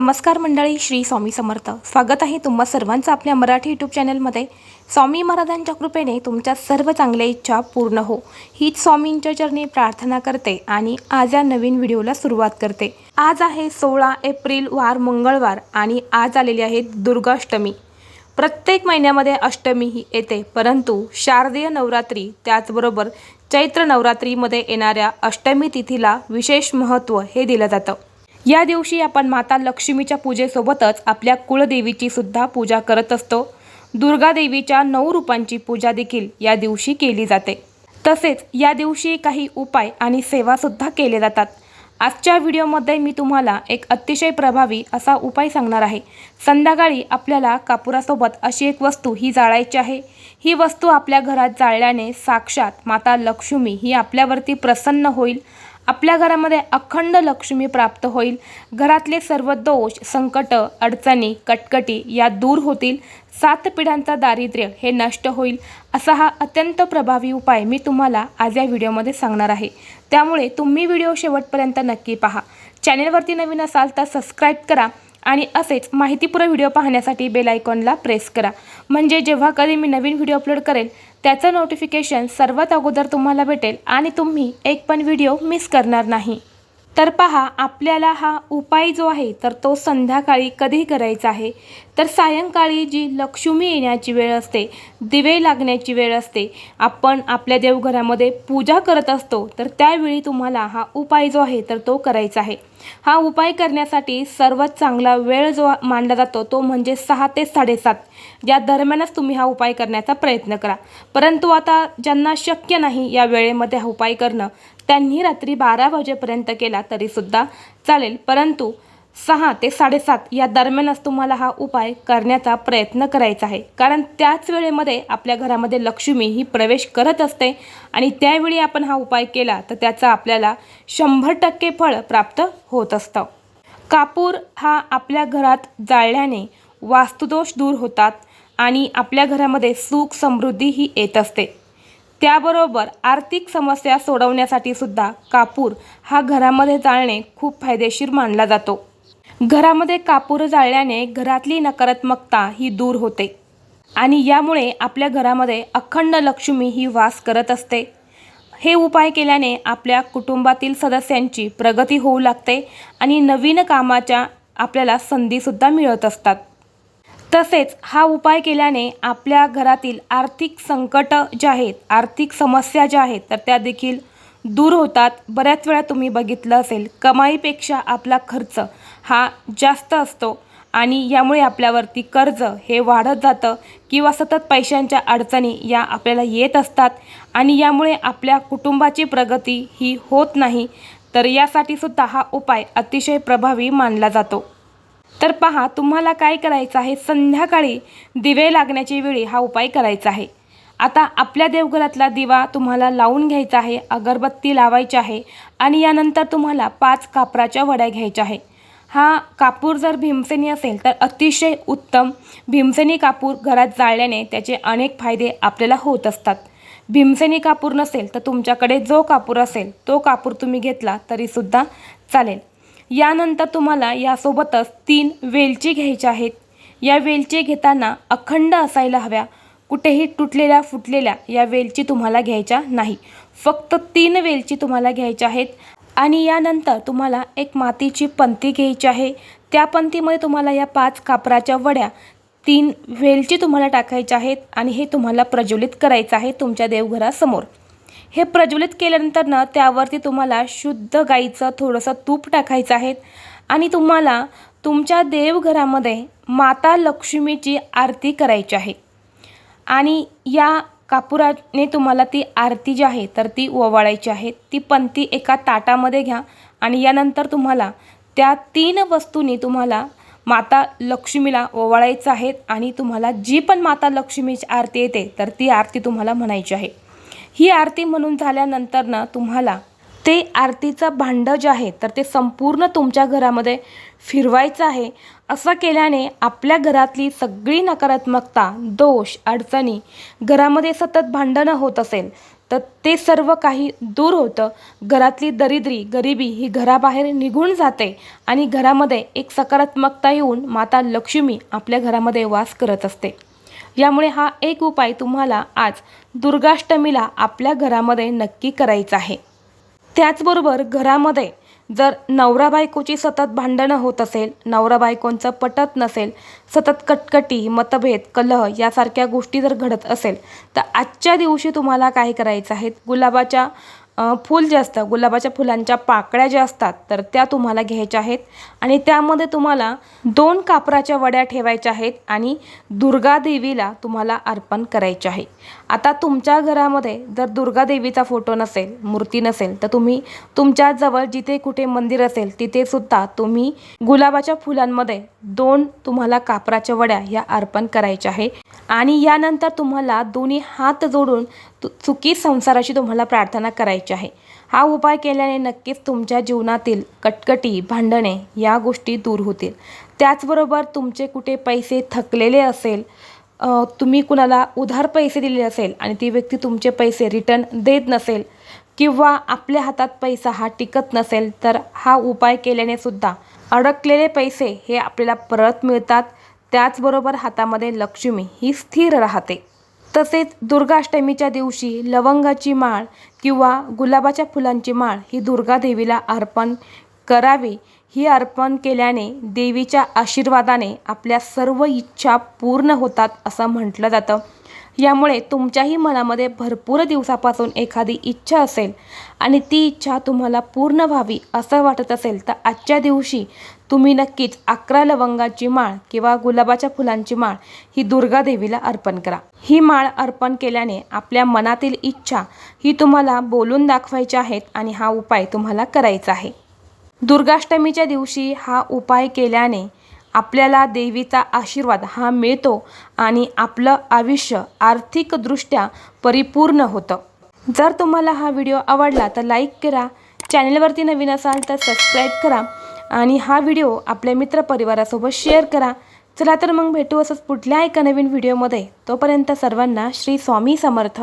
नमस्कार मंडळी श्री स्वामी समर्थ. स्वागत आहे तुम्हा सर्वांचं आपल्या मराठी यूट्यूब चॅनलमध्ये स्वामी महाराजांच्या कृपेने तुमच्या सर्व चांगल्या इच्छा पूर्ण हो. हीच स्वामींच्या चरणी प्रार्थना करते आणि आज या नवीन व्हिडिओला सुरुवात करते. आज आहे सोळा एप्रिल वार मंगळवार आणि आज आलेली आहे दुर्गाष्टमी. प्रत्येक महिन्यामध्ये अष्टमी ही येते परंतु शारदीय नवरात्री त्याचबरोबर चैत्र नवरात्रीमध्ये येणाऱ्या अष्टमी तिथीला विशेष महत्त्व हे दिलं जातं. या दिवशी आपण माता लक्ष्मीच्या पूजेसोबतच आपल्या कुळदेवीची सुद्धा पूजा करत असतो. दुर्गा देवीच्या नऊ रूपांची पूजा देखील या दिवशी केली जाते. तसेच या दिवशी काही उपाय आणि सेवासुद्धा केले जातात. आजच्या व्हिडिओमध्ये मी तुम्हाला एक अतिशय प्रभावी असा उपाय सांगणार आहे. संध्याकाळी आपल्याला कापुरासोबत अशी एक वस्तू ही जाळायची आहे. ही वस्तू आपल्या घरात जाळल्याने साक्षात माता लक्ष्मी ही आपल्यावरती प्रसन्न होईल. आपल्या घरामध्ये अखंड लक्ष्मी प्राप्त होईल. घरातले सर्व दोष संकट अडचणी कटकटी या दूर होतील. सात पिढ्यांचा दारिद्र्य हे नष्ट होईल. असा हा अत्यंत प्रभावी उपाय मी तुम्हाला आज या व्हिडिओमध्ये सांगणार आहे. त्यामुळे तुम्ही व्हिडिओ शेवटपर्यंत नक्की पहा. चॅनेलवरती नवीन असाल तर सबस्क्राईब करा आणि असेच माहितीपूर्ण व्हिडिओ पाहण्यासाठी बेल आयकॉनला प्रेस करा. म्हणजे जेव्हा कधी मी नवीन व्हिडिओ अपलोड करेल त्याचं नोटिफिकेशन सर्वात अगोदर तुम्हाला भेटेल आणि तुम्ही एक पण व्हिडिओ मिस करणार नाही. तर पहा आपल्याला हा उपाय जो आहे तर तो संध्याकाळी कधी करायचा आहे? तर सायंकाळी जी लक्ष्मी येण्याची वेळ असते दिवे लागण्याची वेळ असते आपण आपल्या देवघरामध्ये पूजा करत असतो तर त्यावेळी तुम्हाला हा उपाय जो आहे तर तो करायचा आहे. हा उपाय करण्यासाठी सर्वात चांगला वेळ जो मानला जातो तो म्हणजे सहा ते साडेसात. या दरम्यानच तुम्ही हा उपाय करण्याचा प्रयत्न करा. परंतु आता ज्यांना शक्य नाही या वेळेमध्ये हा उपाय करणं त्यांनी रात्री बारा वाजेपर्यंत केला तरीसुद्धा चालेल. परंतु सहा ते साडेसात या दरम्यानच तुम्हाला हा उपाय करण्याचा प्रयत्न करायचा आहे. कारण त्याच वेळेमध्ये आपल्या घरामध्ये लक्ष्मी ही प्रवेश करत असते आणि त्यावेळी आपण हा उपाय केला तर त्याचा आपल्याला शंभर टक्के फळ प्राप्त होत असतं. कापूर हा आपल्या घरात जाळल्याने वास्तुदोष दूर होतात आणि आपल्या घरामध्ये सुख समृद्धी ही येत असते. त्याबरोबर आर्थिक समस्या सोडवण्यासाठी सुद्धा कापूर हा घरामध्ये जाळणे खूप फायदेशीर मानला जातो. घरामध्ये कापूर जाळल्याने घरातली नकारात्मकता ही दूर होते. आणि यामुळे आपल्या घरामध्ये अखंड लक्ष्मी ही वास करत असते. हे उपाय केल्याने आपल्या कुटुंबातील सदस्यांची प्रगती होऊ लागते आणि नवीन कामाच्या आपल्याला संधीसुद्धा मिळत असतात. तसेच हा उपाय केल्याने आपल्या घरातील आर्थिक संकट जे आहेत आर्थिक समस्या ज्या आहेत तर त्या देखील दूर होतात. बऱ्याच वेळा तुम्ही बघितलं असेल कमाईपेक्षा आपला खर्च हा जास्त असतो आणि यामुळे आपल्यावरती कर्ज हे वाढत जातं किंवा सतत पैशांच्या अडचणी या आपल्याला येत असतात आणि यामुळे आपल्या कुटुंबाची प्रगती ही होत नाही तर यासाठी सुद्धा हा उपाय अतिशय प्रभावी मानला जातो. तर पहा तुम्हाला काय करायचं आहे? संध्याकाळी दिवे लागण्याची वेळी हा उपाय करायचा आहे. आता आपल्या देवघरातला दिवा तुम्हाला लावून घ्यायचा आहे अगरबत्ती लावायची आहे आणि यानंतर तुम्हाला पाच कापराच्या वड्या घ्यायच्या आहे. हा कापूर जर भीमसेनी असेल तर अतिशय उत्तम. भीमसेनी कापूर घरात जाळल्याने त्याचे अनेक फायदे आपल्याला होत असतात. भीमसेनी कापूर नसेल तर तुमच्याकडे जो कापूर असेल तो कापूर तुम्ही घेतला तरीसुद्धा चालेल. यानंतर तुम्हाला यासोबतच तीन वेलची घ्यायच्या आहेत. या वेलची घेताना अखंड असायला हव्या. कुठेही तुटलेल्या फुटलेल्या या वेलची तुम्हाला घ्यायच्या नाही. फक्त तीन वेलची तुम्हाला घ्यायच्या आहेत. आणि यानंतर तुम्हाला एक मातीची पंती घ्यायची आहे. त्या पंतीमध्ये तुम्हाला या पाच कापराच्या वड्या तीन वेलची तुम्हाला टाकायच्या आहेत आणि हे तुम्हाला प्रज्वलित करायचं आहे तुमच्या देवघरासमोर. हे प्रज्वलित केल्यानंतर ना त्यावरती तुम्हाला शुद्ध गाईचं थोडंसं तूप टाकायचं आहे आणि तुम्हाला तुमच्या देवघरामध्ये माता लक्ष्मीची आरती करायची आहे. आणि या कापुराने तुम्हाला ती आरती जी आहे तर ती ओवाळायची आहे. ती पंथी एका ताटामध्ये घ्या आणि यानंतर तुम्हाला त्या तीन वस्तूंनी तुम्हाला माता लक्ष्मीला ओवाळायचं आहे आणि तुम्हाला जी पण माता लक्ष्मीची आरती येते तर ती आरती तुम्हाला म्हणायची आहे. ही आरती म्हणून झाल्यानंतर ना तुम्हाला ते आरतीचं भांडं जे आहे तर ते संपूर्ण तुमच्या घरामध्ये फिरवायचं आहे. असं केल्याने आपल्या घरातली सगळी नकारात्मकता दोष अडचणी घरामध्ये सतत भांडणं होत असेल तर ते सर्व काही दूर होतं. घरातली दरिद्री गरिबी ही घराबाहेर निघून जाते आणि घरामध्ये एक सकारात्मकता येऊन माता लक्ष्मी आपल्या घरामध्ये वास करत असते. यामुळे हा एक उपाय तुम्हाला आज दुर्गाष्टमीला आपल्या घरामध्ये नक्की करायचा आहे. त्याचबरोबर घरामध्ये जर नवरा बायकोची सतत भांडणं होत असेल नवरा बायकोंचं पटत नसेल सतत कटकटी मतभेद कलह यासारख्या गोष्टी जर घडत असेल तर आजच्या दिवशी तुम्हाला काय करायचं आहे? गुलाबाच्या फूल जे असतं गुलाबाच्या फुलांच्या पाकळ्या ज्या असतात तर त्या तुम्हाला घ्यायच्या आहेत. आणि त्यामध्ये तुम्हाला दोन कापराच्या वड्या ठेवायच्या आहेत आणि दुर्गादेवीला तुम्हाला अर्पण करायचे आहे. आता तुमच्या घरामध्ये जर दुर्गादेवीचा फोटो नसेल मूर्ती नसेल तर तुम्ही तुमच्या जवळ जिथे कुठे मंदिर असेल तिथे सुद्धा तुम्ही गुलाबाच्या फुलांमध्ये दोन तुम्हाला कापराच्या वड्या ह्या अर्पण करायच्या आहे. आणि यानंतर तुम्हाला दोन्ही हात जोडून सुखी संसाराची तुम्हाला प्रार्थना करायची आहे. हा उपाय केल्याने नक्कीच तुमच्या जीवनातील कटकटी भांडणे या गोष्टी दूर होतील. त्याचबरोबर तुमचे कुठे पैसे थकलेले असेल तुम्ही कुणाला उधार पैसे दिले असेल आणि ती व्यक्ती तुमचे पैसे रिटर्न देत नसेल किंवा आपल्या हातात पैसा हा टिकत नसेल तर हा उपाय केल्याने सुद्धा अडकलेले पैसे हे आपल्याला परत मिळतात. त्याचबरोबर हातामध्ये लक्ष्मी ही स्थिर राहते. तसेच दुर्गाष्टमीच्या दिवशी लवंगाची माळ किंवा गुलाबाच्या फुलांची माळ ही दुर्गा देवीला अर्पण करावी. ही अर्पण केल्याने देवीच्या आशीर्वादाने आपल्या सर्व इच्छा पूर्ण होतात असं म्हटलं जातं. यामुळे तुमच्याही मनामध्ये भरपूर दिवसापासून एखादी इच्छा असेल आणि ती इच्छा तुम्हाला पूर्ण व्हावी असं वाटत असेल तर आजच्या दिवशी तुम्ही नक्कीच अकरा लवंगाची माळ किंवा गुलाबाच्या फुलांची माळ ही दुर्गा देवीला अर्पण करा. ही माळ अर्पण केल्याने आपल्या मनातील इच्छा ही तुम्हाला बोलून दाखवायची आहेत आणि हा उपाय तुम्हाला करायचा आहे. दुर्गाष्टमीच्या दिवशी हा उपाय केल्याने आपल्याला देवीचा आशीर्वाद हा मिळतो आणि आपलं आयुष्य आर्थिकदृष्ट्या परिपूर्ण होतं. जर तुम्हाला हा व्हिडिओ आवडला तर लाईक करा. चॅनलवरती नवीन असाल तर सबस्क्राईब करा आणि हा व्हिडिओ आपल्या मित्रपरिवारासोबत शेअर करा. चला तर मग भेटू असंच पुढल्या एका नवीन व्हिडिओमध्ये. तोपर्यंत सर्वांना श्री स्वामी समर्थ.